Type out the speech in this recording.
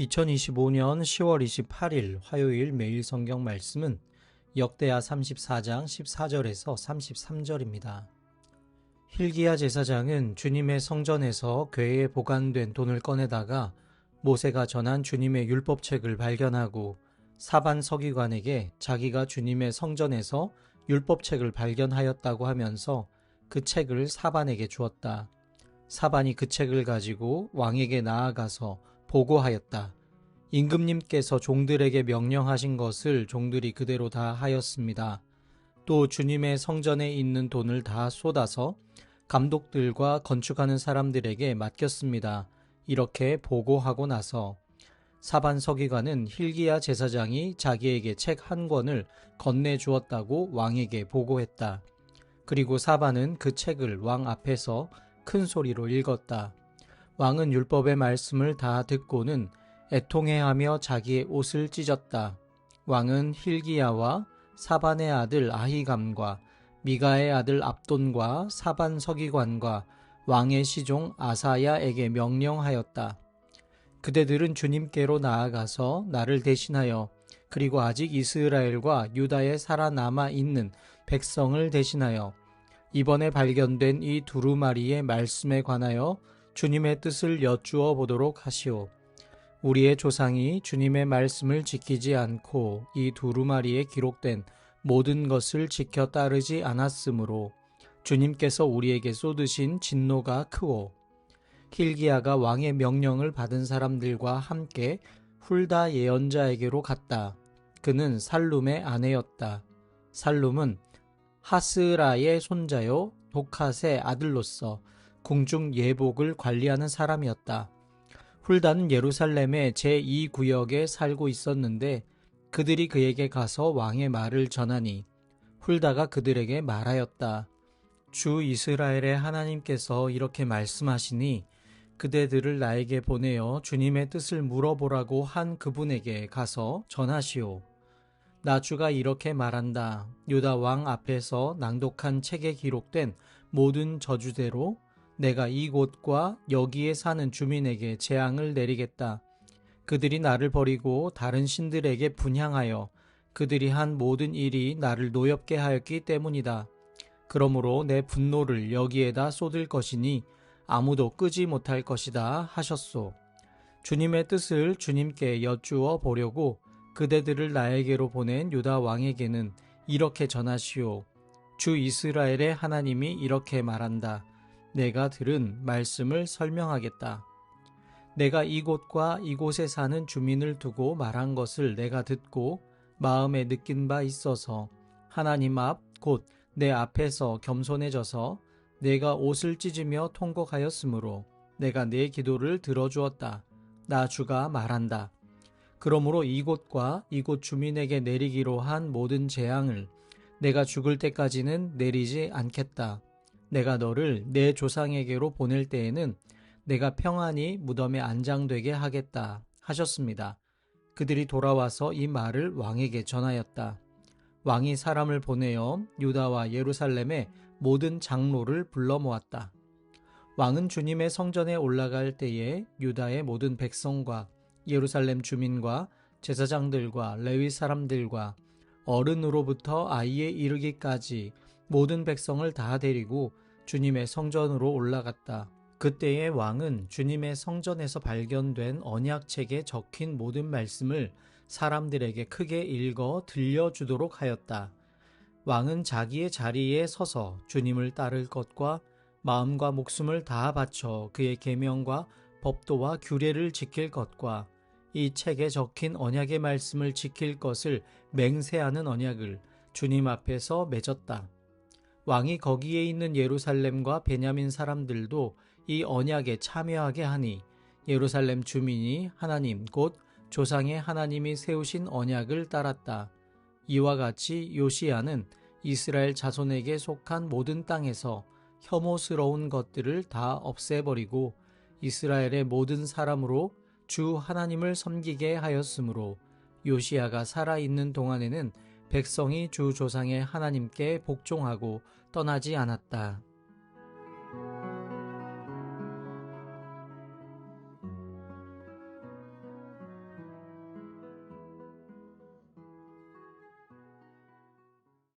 2025년 10월 28일 화요일 매일 성경 말씀은 역대하 34장 14절에서 33절입니다. 힐기야 제사장은 주님의 성전에서 궤에 보관된 돈을 꺼내다가 모세가 전한 주님의 율법책을 발견하고 사반 서기관에게 자기가 주님의 성전에서 율법책을 발견하였다고 하면서 그 책을 사반에게 주었다. 사반이 그 책을 가지고 왕에게 나아가서 보고하였다. 임금님께서 종들에게 명령하신 것을 종들이 그대로 다 하였습니다. 또 주님의 성전에 있는 돈을 다 쏟아서 감독들과 건축하는 사람들에게 맡겼습니다. 이렇게 보고하고 나서 사반 서기관은 힐기야 제사장이 자기에게 책 한 권을 건네 주었다고 왕에게 보고했다. 그리고 사반은 그 책을 왕 앞에서 큰 소리로 읽었다. 왕은 율법의 말씀을 다 듣고는 애통해하며 자기의 옷을 찢었다. 왕은 힐기야와 사반의 아들 아히감과 미가의 아들 압돈과 사반 서기관과 왕의 시종 아사야에게 명령하였다. 그대들은 주님께로 나아가서 나를 대신하여 그리고 아직 이스라엘과 유다에 살아남아 있는 백성을 대신하여 이번에 발견된 이 두루마리의 말씀에 관하여 주님의 뜻을 여쭈어 보도록 하시오. 우리의 조상이 주님의 말씀을 지키지 않고 이 두루마리에 기록된 모든 것을 지켜 따르지 않았으므로 주님께서 우리에게 쏟으신 진노가 크오. 힐기야가 왕의 명령을 받은 사람들과 함께 훌다 예언자에게로 갔다. 그는 살룸의 아내였다. 살룸은 하스라의 손자요 도카의 아들로서 궁중 예복을 관리하는 사람이었다. 훌다는 예루살렘의 제2구역에 살고 있었는데 그들이 그에게 가서 왕의 말을 전하니 훌다가 그들에게 말하였다. 주 이스라엘의 하나님께서 이렇게 말씀하시니 그대들을 나에게 보내어 주님의 뜻을 물어보라고 한 그분에게 가서 전하시오. 나주가 이렇게 말한다. 유다 왕 앞에서 낭독한 책에 기록된 모든 저주대로 내가 이곳과 여기에 사는 주민에게 재앙을 내리겠다. 그들이 나를 버리고 다른 신들에게 분향하여 그들이 한 모든 일이 나를 노엽게 하였기 때문이다. 그러므로 내 분노를 여기에다 쏟을 것이니 아무도 끄지 못할 것이다 하셨소. 주님의 뜻을 주님께 여쭈어 보려고 그대들을 나에게로 보낸 유다 왕에게는 이렇게 전하시오. 주 이스라엘의 하나님이 이렇게 말한다. 내가 들은 말씀을 설명하겠다. 내가 이곳과 이곳에 사는 주민을 두고 말한 것을 내가 듣고 마음에 느낀 바 있어서 하나님 앞 곧 내 앞에서 겸손해져서 내가 옷을 찢으며 통곡하였으므로 내가 내 기도를 들어주었다. 나 주가 말한다. 그러므로 이곳과 이곳 주민에게 내리기로 한 모든 재앙을 내가 죽을 때까지는 내리지 않겠다. 내가 너를 내 조상에게로 보낼 때에는 내가 평안히 무덤에 안장되게 하겠다 하셨습니다. 그들이 돌아와서 이 말을 왕에게 전하였다. 왕이 사람을 보내어 유다와 예루살렘의 모든 장로를 불러 모았다. 왕은 주님의 성전에 올라갈 때에 유다의 모든 백성과 예루살렘 주민과 제사장들과 레위 사람들과 어른으로부터 아이에 이르기까지 모든 백성을 다 데리고 주님의 성전으로 올라갔다. 그때의 왕은 주님의 성전에서 발견된 언약책에 적힌 모든 말씀을 사람들에게 크게 읽어 들려주도록 하였다. 왕은 자기의 자리에 서서 주님을 따를 것과 마음과 목숨을 다 바쳐 그의 계명과 법도와 규례를 지킬 것과 이 책에 적힌 언약의 말씀을 지킬 것을 맹세하는 언약을 주님 앞에서 맺었다. 왕이 거기에 있는 예루살렘과 베냐민 사람들도 이 언약에 참여하게 하니 예루살렘 주민이 하나님 곧 조상의 하나님이 세우신 언약을 따랐다. 이와 같이 요시야는 이스라엘 자손에게 속한 모든 땅에서 혐오스러운 것들을 다 없애버리고 이스라엘의 모든 사람으로 주 하나님을 섬기게 하였으므로 요시야가 살아있는 동안에는 백성이 주 조상의 하나님께 복종하고 떠나지 않았다.